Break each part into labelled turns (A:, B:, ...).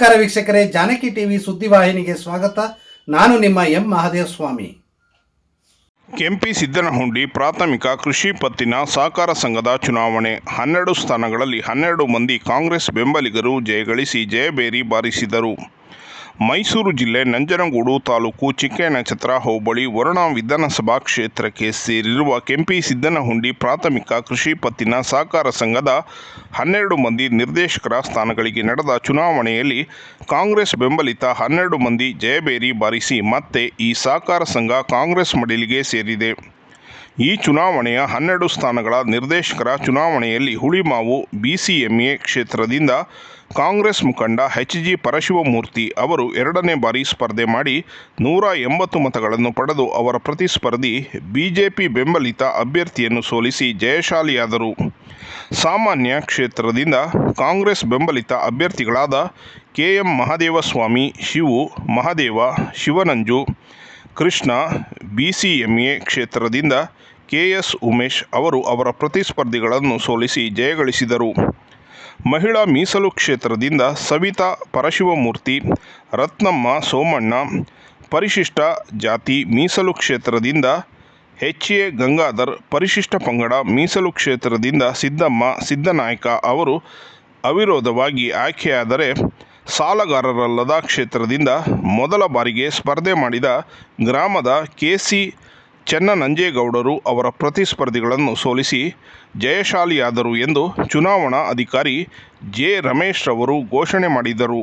A: ನಮಸ್ಕಾರ ವೀಕ್ಷಕರೇ, ಜಾನಕಿ ಟಿವಿ ಸುದ್ದಿವಾಹಿನಿಗೆ ಸ್ವಾಗತ. ನಾನು ನಿಮ್ಮ ಎಂ ಮಹಾದೇವ ಸ್ವಾಮಿ
B: ಕೆಂಪಿ ಸಿದ್ದನಹುಂಡಿ ಪ್ರಾಥಮಿಕ ಕೃಷಿ ಪತ್ತಿನ ಸಹಕಾರ ಸಂಘದ ಚುನಾವಣೆ. ಹನ್ನೆರಡು ಸ್ಥಾನಗಳಲ್ಲಿ ಹನ್ನೆರಡು ಮಂದಿ ಕಾಂಗ್ರೆಸ್ ಬೆಂಬಲಿಗರು ಜಯಗಳಿಸಿ ಜಯಬೇರಿ ಬಾರಿಸಿದರು. ಮೈಸೂರು ಜಿಲ್ಲೆ ನಂಜನಗೂಡು ತಾಲೂಕು ಚಿಕ್ಕನಚತ್ರ ಹೋಬಳಿ ವರುಣಾ ವಿಧಾನಸಭಾ ಕ್ಷೇತ್ರಕ್ಕೆ ಸೇರಿರುವ ಕೆಂಪಿ ಸಿದ್ದನಹುಂಡಿ ಪ್ರಾಥಮಿಕ ಕೃಷಿ ಪತ್ತಿನ ಸಹಕಾರ ಸಂಘದ ಹನ್ನೆರಡು ಮಂದಿ ನಿರ್ದೇಶಕರ ಸ್ಥಾನಗಳಿಗೆ ನಡೆದ ಚುನಾವಣೆಯಲ್ಲಿ ಕಾಂಗ್ರೆಸ್ ಬೆಂಬಲಿತ ಹನ್ನೆರಡು ಮಂದಿ ಜಯಬೇರಿ ಬಾರಿಸಿ ಮತ್ತೆ ಈ ಸಹಕಾರ ಸಂಘ ಕಾಂಗ್ರೆಸ್ ಮಡಿಲಿಗೆ ಸೇರಿದೆ. ಈ ಚುನಾವಣೆಯ ಹನ್ನೆರಡು ಸ್ಥಾನಗಳ ನಿರ್ದೇಶಕರ ಚುನಾವಣೆಯಲ್ಲಿ ಹುಳಿಮಾವು ಬಿಸಿಎಂಎ ಕ್ಷೇತ್ರದಿಂದ ಕಾಂಗ್ರೆಸ್ ಮುಖಂಡ ಎಚ್ ಜಿ ಪರಶಿವಮೂರ್ತಿ ಅವರು ಎರಡನೇ ಬಾರಿ ಸ್ಪರ್ಧೆ ಮಾಡಿ ನೂರ ಎಂಬತ್ತು ಮತಗಳನ್ನು ಪಡೆದು ಅವರ ಪ್ರತಿಸ್ಪರ್ಧಿ ಬಿಜೆಪಿ ಬೆಂಬಲಿತ ಅಭ್ಯರ್ಥಿಯನ್ನು ಸೋಲಿಸಿ ಜಯಶಾಲಿಯಾದರು. ಸಾಮಾನ್ಯ ಕ್ಷೇತ್ರದಿಂದ ಕಾಂಗ್ರೆಸ್ ಬೆಂಬಲಿತ ಅಭ್ಯರ್ಥಿಗಳಾದ K M Mahadevaswamy, Shivu, Mahadeva, Shivananju, Krishna BCMA ಕ್ಷೇತ್ರದಿಂದ ಕೆ ಎಸ್ ಉಮೇಶ್ ಅವರು ಅವರ ಪ್ರತಿಸ್ಪರ್ಧಿಗಳನ್ನು ಸೋಲಿಸಿ ಜಯಗಳಿಸಿದರು ಮಹಿಳಾ ಮೀಸಲು ಕ್ಷೇತ್ರದಿಂದ ಸವಿತಾ ಪರಶಿವಮೂರ್ತಿ, ರತ್ನಮ್ಮ ಸೋಮಣ್ಣ, ಪರಿಶಿಷ್ಟ ಜಾತಿ ಮೀಸಲು ಕ್ಷೇತ್ರದಿಂದ ಎಚ್ ಎ ಗಂಗಾಧರ್, ಪರಿಶಿಷ್ಟ ಪಂಗಡ ಮೀಸಲು ಕ್ಷೇತ್ರದಿಂದ ಸಿದ್ದಮ್ಮ, ಸಿದ್ದನಾಯಕ ಅವರು ಅವಿರೋಧವಾಗಿ ಆಯ್ಕೆಯಾದರೆ ಸಾಲಗಾರರಲ್ಲದ ಕ್ಷೇತ್ರದಿಂದ ಮೊದಲ ಬಾರಿಗೆ ಸ್ಪರ್ಧೆ ಮಾಡಿದ ಗ್ರಾಮದ ಕೆ ಸಿ ಚೆನ್ನನಂಜೇಗೌಡರು ಅವರ ಪ್ರತಿಸ್ಪರ್ಧಿಗಳನ್ನು ಸೋಲಿಸಿ ಜಯಶಾಲಿಯಾದರು ಎಂದು ಚುನಾವಣಾ ಅಧಿಕಾರಿ ಜೆ ರಮೇಶ್ ರವರು ಘೋಷಣೆ ಮಾಡಿದರು.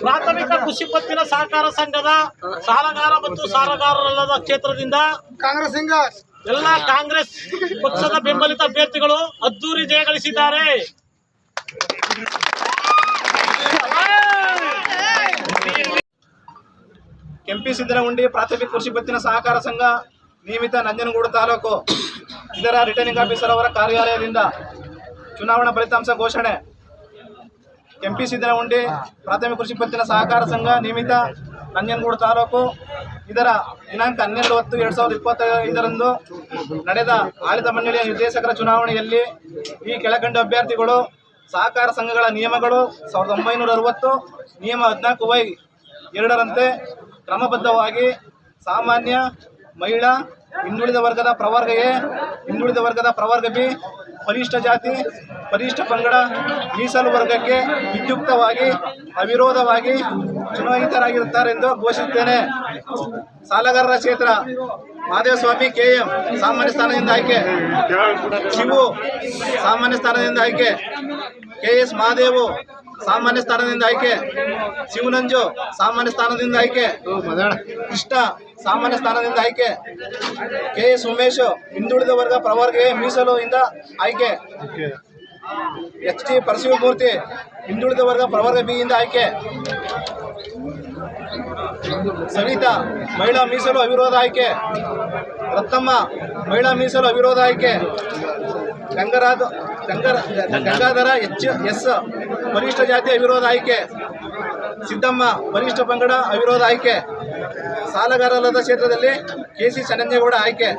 C: ಪ್ರಾಥಮಿಕ ಕೃಷಿ ಪತ್ತಿನ ಸಹಕಾರ ಸಂಘದ ಸಾಲಗಾರ ಮತ್ತು ಸಾಲಗಾರರಲ್ಲದ ಕ್ಷೇತ್ರದಿಂದ
D: ಕಾಂಗ್ರೆಸ್ ಎಲ್ಲಾ
C: ಎಲ್ಲ ಕಾಂಗ್ರೆಸ್ ಪಕ್ಷದ ಬೆಂಬಲಿತ ಅಭ್ಯರ್ಥಿಗಳು ಅದ್ದೂರಿ ಜಯಗಳಿಸಿದ್ದಾರೆ
D: ಕೆಂಪಿ ಸಿದ್ದರಗುಂಡಿ ಪ್ರಾಥಮಿಕ ಕೃಷಿ ಪತ್ತಿನ ಸಹಕಾರ ಸಂಘ, ನಿಯಮಿತ ನಂಜನಗೂಡು ತಾಲೂಕು. ಇದರ ರಿಟರ್ನಿಂಗ್ ಆಫೀಸರ್ ಅವರ ಕಾರ್ಯಾಲಯದಿಂದ ಚುನಾವಣಾ ಫಲಿತಾಂಶ ಘೋಷಣೆ. ಕೆಂಪಿ ಸಿದ್ದರಗುಂಡಿ ಪ್ರಾಥಮಿಕ ಕೃಷಿ ಪತ್ತಿನ ಸಹಕಾರ ಸಂಘ, ನಿಯಮಿತ ನಂಜನಗೂಡು ತಾಲೂಕು. ಇದರ ದಿನಾಂಕ ಹನ್ನೆರಡು ಹತ್ತು ಎರಡು ಸಾವಿರದ ಇಪ್ಪತ್ತೈದರಂದು ನಡೆದ ಆಡಳಿತ ಮಂಡಳಿಯ ನಿರ್ದೇಶಕರ ಚುನಾವಣೆಯಲ್ಲಿ ಈ ಕೆಳಕಂಡ ಅಭ್ಯರ್ಥಿಗಳು ಸಹಕಾರ ಸಂಘಗಳ ನಿಯಮಗಳು ಸಾವಿರದ ಒಂಬೈನೂರ ಅರವತ್ತು, ನಿಯಮ ಹದಿನಾಲ್ಕು ವೈ ಎರಡರಂತೆ ಕ್ರಮಬದ್ಧವಾಗಿ ಸಾಮಾನ್ಯ, ಮಹಿಳಾ, ಹಿಂದುಳಿದ ವರ್ಗದ ಪ್ರವರ್ಗ ಎ, ಹಿಂದುಳಿದ ವರ್ಗದ ಪ್ರವರ್ಗ ಬಿ ಪರಿಷ್ಠ ಜಾತಿ ಪರಿಷ್ಠ ಪಂಗಡ, ಮೀಸಲು ವರ್ಗಕ್ಕೆ ವಿದ್ಯುಕ್ತವಾಗಿ, ಅವಿರೋಧವಾಗಿ ಚುನಾಯಿತರಾಗಿರುತ್ತಾರೆ ಎಂದು ಘೋಷಿಸುತ್ತೇನೆ. ಸಾಲಗಾರರ ಕ್ಷೇತ್ರ ಮಹದೇವಸ್ವಾಮಿ ಕೆಎಂ ಸಾಮಾನ್ಯ ಸ್ಥಾನದಿಂದ ಆಯ್ಕೆ. ಶಿವು, ಸಾಮಾನ್ಯ ಸ್ಥಾನದಿಂದ ಆಯ್ಕೆ. ಕೆ ಎಸ್ ಮಹಾದೇವು ಸಾಮಾನ್ಯ ಸ್ಥಾನದಿಂದ ಆಯ್ಕೆ. ಶಿವನಂಜು ಸಾಮಾನ್ಯ ಸ್ಥಾನದಿಂದ ಆಯ್ಕೆ. ಕೃಷ್ಣ, ಸಾಮಾನ್ಯ ಸ್ಥಾನದಿಂದ ಆಯ್ಕೆ. ಕೆ ಎಸ್ ಉಮೇಶ್, ಹಿಂದುಳಿದ ವರ್ಗ ಪ್ರವರ್ಗ ಎ ಮೀಸಲು ಇಂದ ಆಯ್ಕೆ. ಎಚ್ ಟಿ ಪರಶಿವಮೂರ್ತಿ, ಹಿಂದುಳಿದ ವರ್ಗ ಪ್ರವರ್ಗ ಬಿ ಇಂದ ಆಯ್ಕೆ. ಸವಿತಾ, ಮಹಿಳಾ ಮೀಸಲು ಅವಿರೋಧ ಆಯ್ಕೆ. ರತ್ನಮ್ಮ ಮಹಿಳಾ ಮೀಸಲು ಅವಿರೋಧ ಆಯ್ಕೆ. ಗಂಗರಾಧ ಗಂಗರ, ಗಂಗಾಧರ ಎಚ್, ಎಸ್ ಪರಿಷ್ಠ ಜಾತಿ ಅವಿರೋಧ ಆಯ್ಕೆ. ಸಿದ್ದಮ್ಮ ಪರಿಷ್ಠ ಪಂಗಡ ಅವಿರೋಧ ಆಯ್ಕೆ. ಸಾಲಗಾರಲ್ಲದ ಕ್ಷೇತ್ರದಲ್ಲಿ ಕೆ ಸಿ ಚನ್ನಂಜೇಗೌಡ ಆಯ್ಕೆ.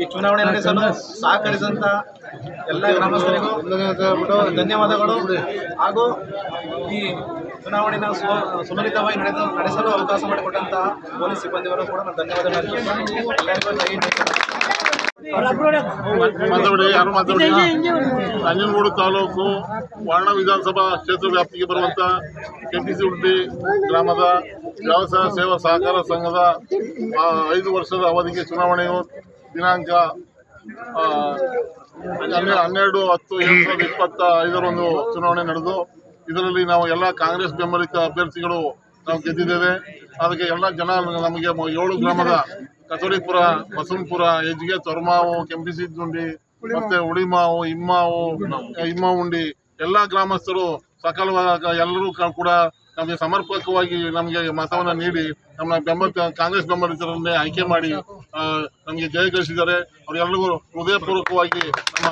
D: ಈ ಚುನಾವಣೆ ನಡೆಸಲು ಸಹಕರಿಸಿದಂತ ಎಲ್ಲ ಗ್ರಾಮಸ್ಥರಿಗೂ ಧನ್ಯವಾದಗಳು. ಹಾಗೂ ಈ ಚುನಾವಣೆನ ಸು- ಸುಲಲಿತವಾಗಿ ನಡೆದು ನಡೆಸಲು ಅವಕಾಶ ಮಾಡಿಕೊಟ್ಟಂತಹ ಪೊಲೀಸ್ ಸಿಬ್ಬಂದಿಗಳು ಕೂಡ ನಾನು ಧನ್ಯವಾದ
E: ನಂಜನಗೂಡು ತಾಲೂಕು ವಾರಣ ವಿಧಾನಸಭಾ ಕ್ಷೇತ್ರ ವ್ಯಾಪ್ತಿಗೆ ಬರುವಂತ ಕೆಂಪಿಸಿ ಉಡುಪಿ ಗ್ರಾಮದ ವ್ಯವಸಾಯ ಸೇವಾ ಸಹಕಾರ ಸಂಘದ ಐದು ವರ್ಷದ ಅವಧಿಗೆ ಚುನಾವಣೆಯು ದಿನಾಂಕ ಹನ್ನೆರಡು ಹತ್ತು ಎರಡು ಸಾವಿರದ ಇಪ್ಪತ್ತ ಐದರಂದು ಚುನಾವಣೆ ನಡೆದು ಇದರಲ್ಲಿ ನಾವು ಎಲ್ಲ ಕಾಂಗ್ರೆಸ್ ಬೆಂಬಲಿತ ಅಭ್ಯರ್ಥಿಗಳು ನಾವು ಗೆದ್ದಿದ್ದೇವೆ. ಅದಕ್ಕೆ ಎಲ್ಲ ಜನ ನಮಗೆ ಏಳು ಗ್ರಾಮದ ಕಚೋರಿಪುರ, ಬಸವನಪುರ, ಹೆಜ್ಗೆ, ತೊರ್ಮಾವು, ಕೆಂಪಿಸಿದ್ದುಂಡಿ, ಮತ್ತೆ ಉಳಿಮಾವು, ಇಮ್ಮಾವು ಉಂಡಿ ಎಲ್ಲಾ ಗ್ರಾಮಸ್ಥರು ಸಕಲವಾದ ಎಲ್ಲರೂ ಕೂಡ ನಮಗೆ ಸಮರ್ಪಕವಾಗಿ ನಮಗೆ ಮತವನ್ನು ನೀಡಿ ನಮ್ಮ ಬೆಂಬಲ ಕಾಂಗ್ರೆಸ್ ಬೆಂಬಲಿತರನ್ನೇ ಆಯ್ಕೆ ಮಾಡಿ ನಮಗೆ ಜಯ ಗಳಿಸಿದ್ದಾರೆ. ಅವರೆಲ್ಲರಿಗೂ ಹೃದಯಪೂರ್ವಕವಾಗಿ ನಮ್ಮ